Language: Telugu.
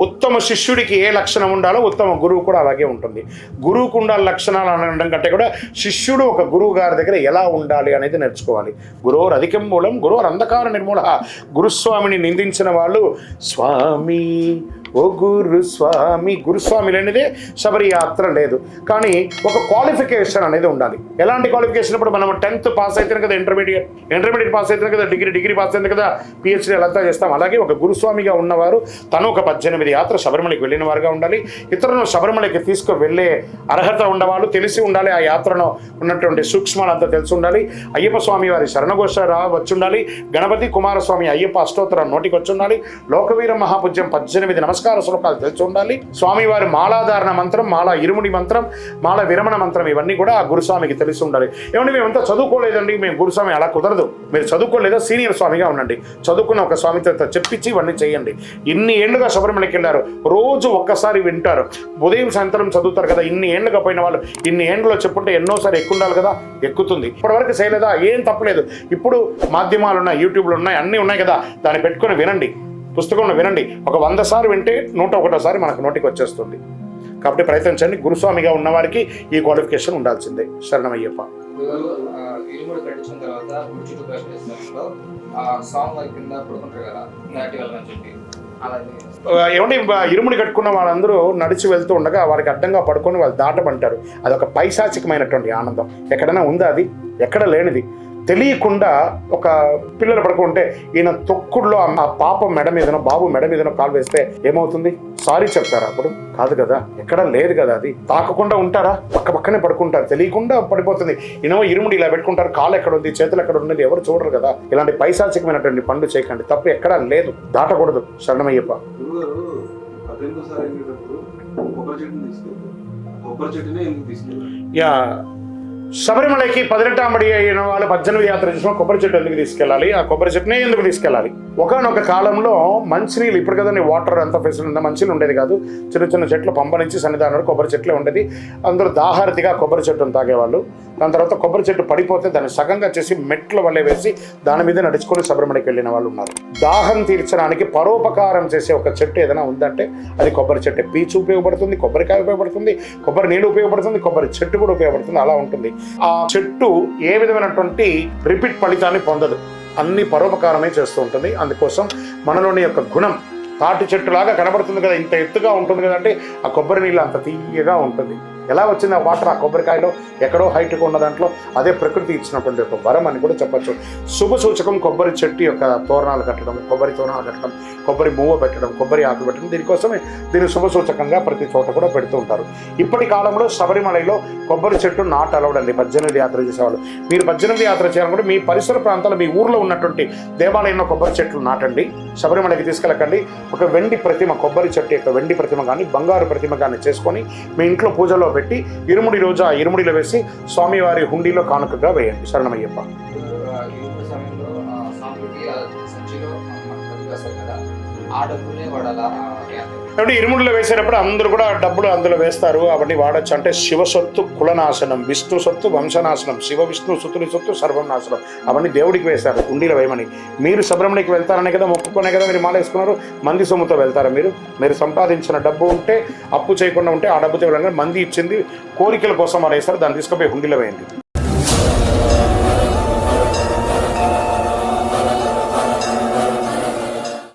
ఉత్తమ శిష్యుడికి ఏ లక్షణం ఉండాలో ఉత్తమ గురువు కూడా అలాగే ఉంటుంది గురువుకు ఉండాలి లక్షణాలు అనడం కంటే కూడా శిష్యుడు ఒక గురువు గారి దగ్గర ఎలా ఉండాలి అనేది నేర్చుకోవాలి గురువు అధికం మూలం గురువు అంధకార నిర్మూల గురుస్వామిని నిందించిన వాళ్ళు స్వామి ఓ స్వామి గురుస్వామి లేనిదే శబరి యాత్ర లేదు. కానీ ఒక క్వాలిఫికేషన్ అనేది ఉండాలి. ఎలాంటి క్వాలిఫికేషన్ ఇప్పుడు మనం టెన్త్ పాస్ అయితే కదా ఇంటర్మీడియట్ ఇంటర్మీడియట్ పాస్ అవుతుంది కదా డిగ్రీ డిగ్రీ పాస్ అయింది కదా పిహెచ్డీ అలా చేస్తాం. అలాగే ఒక గురుస్వామిగా ఉన్నవారు తను ఒక పద్దెనిమిది యాత్ర శబరిమలకి వెళ్ళిన వారుగా ఉండాలి. ఇతరులను శబరిమలకి తీసుకు వెళ్ళే అర్హత ఉండవాళ్ళు తెలిసి ఉండాలి. ఆ యాత్రను ఉన్నటువంటి సూక్ష్మాలంతా తెలిసి ఉండాలి. అయ్యప్ప స్వామి వారి శరణఘోష రా వచ్చి ఉండాలి గణపతి కుమారస్వామి అయ్యప్ప అష్టోత్తరం నోటికి వచ్చి ఉండాలి లోకవీర మహాపుజ్యం పద్దెనిమిది నమస్కారం శ్లోకాలు తెలిసి ఉండాలి. స్వామివారి మాలాధారణ మంత్రం మాల ఇరుముడి మంత్రం మాల విరమణ మంత్రం ఇవన్నీ కూడా ఆ గురుస్వామికి తెలిసి ఉండాలి. ఏమంటే మేమంతా చదువుకోలేదండి మేము గురుస్వామి అలా కుదరదు. మీరు చదువుకోలేదా? సీనియర్ స్వామిగా ఉండండి. చదువుకున్న ఒక స్వామి చెప్పించి ఇవన్నీ చేయండి. ఇన్ని ఏళ్ళుగా శబరిమలకి వెళ్ళారు. రోజు ఒక్కసారి వింటారు. ఉదయం సాయంత్రం చదువుతారు కదా ఇన్ని ఏళ్ళుగా పోయిన వాళ్ళు. ఇన్ని ఏండ్లో చెప్పుంటే ఎన్నోసారి ఎక్కుండాలి కదా ఎక్కుతుంది. ఇప్పటివరకు చేయలేదా? ఏం తప్పలేదు. ఇప్పుడు మాధ్యమాలు ఉన్నాయి యూట్యూబ్లు ఉన్నాయి అన్నీ ఉన్నాయి కదా. దాన్ని పెట్టుకొని వినండి. పుస్తకంలో వినండి. ఒక వంద సార్లు వింటే నూట ఒకటోసారి మనకు నోటికి వచ్చేస్తుంది. కాబట్టి ప్రయత్నించండి గురుస్వామిగా ఉన్నవారికి ఈ క్వాలిఫికేషన్ ఉండాల్సిందే. శరణమయ్యప్ప. ఇరుముడు కట్టించిన తర్వాత ఆ సాంగ్ కింద పడుకుంటారు కదా వెళ్ళని చెప్పి ఏమంటే ఇరుముడి కట్టుకున్న వాళ్ళందరూ నడిచి వెళ్తూ ఉండగా వారికి అడ్డంగా పడుకొని వాళ్ళు దాటమంటారు. అదొక పైశాచికమైనటువంటి ఆనందం. ఎక్కడైనా ఉందా అది? ఎక్కడ లేనిది? తెలియకుండా ఒక పిల్లలు పడుకుంటే ఈయన తొక్కుడులో ఆ పాప మెడ మీదనో బాబు మెడ మీదనో కాలు వేస్తే ఏమవుతుంది? సారీ చెప్తారా అప్పుడు? కాదు కదా ఎక్కడ లేదు కదా అది. తాకకుండా ఉంటారా? పక్క పక్కనే పడుకుంటారు. తెలియకుండా పడిపోతుంది. ఈయనో ఇరుముడి ఇలా పెట్టుకుంటారు. కాలు ఎక్కడ ఉంది? చేతులు ఎక్కడ ఉన్నది ఎవరు చూడరు కదా. ఇలాంటి పైశాచికమైనటువంటి పనులు చేయకండి. తప్పు ఎక్కడా లేదు. దాటకూడదు. శరణమయ్యప్ప. యా శబరిమలకి పదినెట్టాంబడి అయిన వాళ్ళు పద్దెనిమిది యాత్ర చేసిన కొబ్బరి చెట్టు ఎందుకు తీసుకెళ్ళాలి? ఆ కొబ్బరి చెట్టునే ఎందుకు తీసుకెళ్ళాలి? ఒకనొక కాలంలో మంచినీళ్ళు ఇప్పుడు కదండి వాటర్ అంత ఫెసిలిటీ ఉందా? మంచినీళ్ళు ఉండేది కాదు. చిన్న చిన్న చెట్లు పంప నుంచి సన్నిధానంలో కొబ్బరి చెట్లే ఉండేది. అందరూ దాహారతిగా కొబ్బరి చెట్టును తాగేవాళ్ళు. దాని తర్వాత కొబ్బరి చెట్టు పడిపోతే దాన్ని సగంగా చేసి మెట్ల వల్లే వేసి దాని మీద నడుచుకొని శబరిమలకి వెళ్ళిన వాళ్ళు ఉన్నారు. దాహం తీర్చడానికి పరోపకారం చేసే ఒక చెట్టు ఏదైనా ఉందంటే అది కొబ్బరి చెట్టు. పీచు ఉపయోగపడుతుంది కొబ్బరికాయ ఉపయోగపడుతుంది కొబ్బరి నీళ్ళు ఉపయోగపడుతుంది కొబ్బరి చెట్టు కూడా ఉపయోగపడుతుంది. అలా ఉంటుంది. ఆ చెట్టు ఏ విధమైనటువంటి రిపీట్ ఫలితాన్ని పొందదు. అన్ని పరోపకారమే చేస్తూ ఉంటుంది. అందుకోసం మనలోని యొక్క గుణం తాటి చెట్టులాగా కనబడుతుంది కదా ఇంత ఎత్తుగా ఉంటుంది కదంటే ఆ కొబ్బరి నీళ్ళు అంత తీయగా ఉంటుంది. ఎలా వచ్చింది ఆ వాటర్? ఆ కొబ్బరికాయలో ఎక్కడో హైట్గా ఉన్న దాంట్లో అదే ప్రకృతి ఇచ్చినటువంటి ఒక వరం అని కూడా చెప్పచ్చు. శుభ సూచకం కొబ్బరి చెట్టు యొక్క తోరణాలు కట్టడం కొబ్బరి తోరణాలు కట్టడం కొబ్బరి మువ్వ పెట్టడం కొబ్బరి ఆకు పెట్టడం దీనికోసమే దీన్ని శుభ సూచకంగా ప్రతి చోట కూడా పెడుతూ ఉంటారు. ఇప్పటి కాలంలో శబరిమలలో కొబ్బరి చెట్టు నాట్ అలవడండి పద్దెనిమిది యాత్ర చేసేవాళ్ళు. మీరు పద్దెనిమిది యాత్ర చేయాలనుకుంటే మీ పరిసర ప్రాంతాల్లో మీ ఊర్లో ఉన్నటువంటి దేవాలయంలో కొబ్బరి చెట్లు నాటండి. శబరిమలకి తీసుకెళ్ళకండి. ఒక వెండి ప్రతిమ కొబ్బరి చెట్టు యొక్క వెండి ప్రతిమ కానీ బంగారు ప్రతిమ కానీ చేసుకొని మీ ఇంట్లో పూజలో పెట్టి ఇరుముడి రోజు ఆ ఇరుముడిలో వేసి స్వామివారి హుండీలో కానుకగా వేయండి. శరణమయ్యప్ప. సమయంలో కాబట్టి ఇరుముడిలో వేసేటప్పుడు అందరూ కూడా డబ్బులు అందులో వేస్తారు. అవన్నీ వాడచ్చు. అంటే శివ సొత్తు కులనాశనం విష్ణు సొత్తు వంశనాశనం శివ విష్ణు సుతుని సొత్తు సర్వం నాశనం అవన్నీ దేవుడికి వేశారు ఉండిలో వేయమని. మీరు శబరిమలకి వెళ్తారనే కదా మొక్కుకునే కదా మీరు మాలేసుకున్నారు మంది సొమ్ముతో వెళ్తారా మీరు? మీరు సంపాదించిన డబ్బు ఉంటే అప్పు చేయకుండా ఉంటే ఆ డబ్బుతో వెళ్ళండి మంది ఇచ్చింది కోరికల కోసం వారు వేస్తారు. దాన్ని తీసుకుపోయి హుండీలో వేయండి.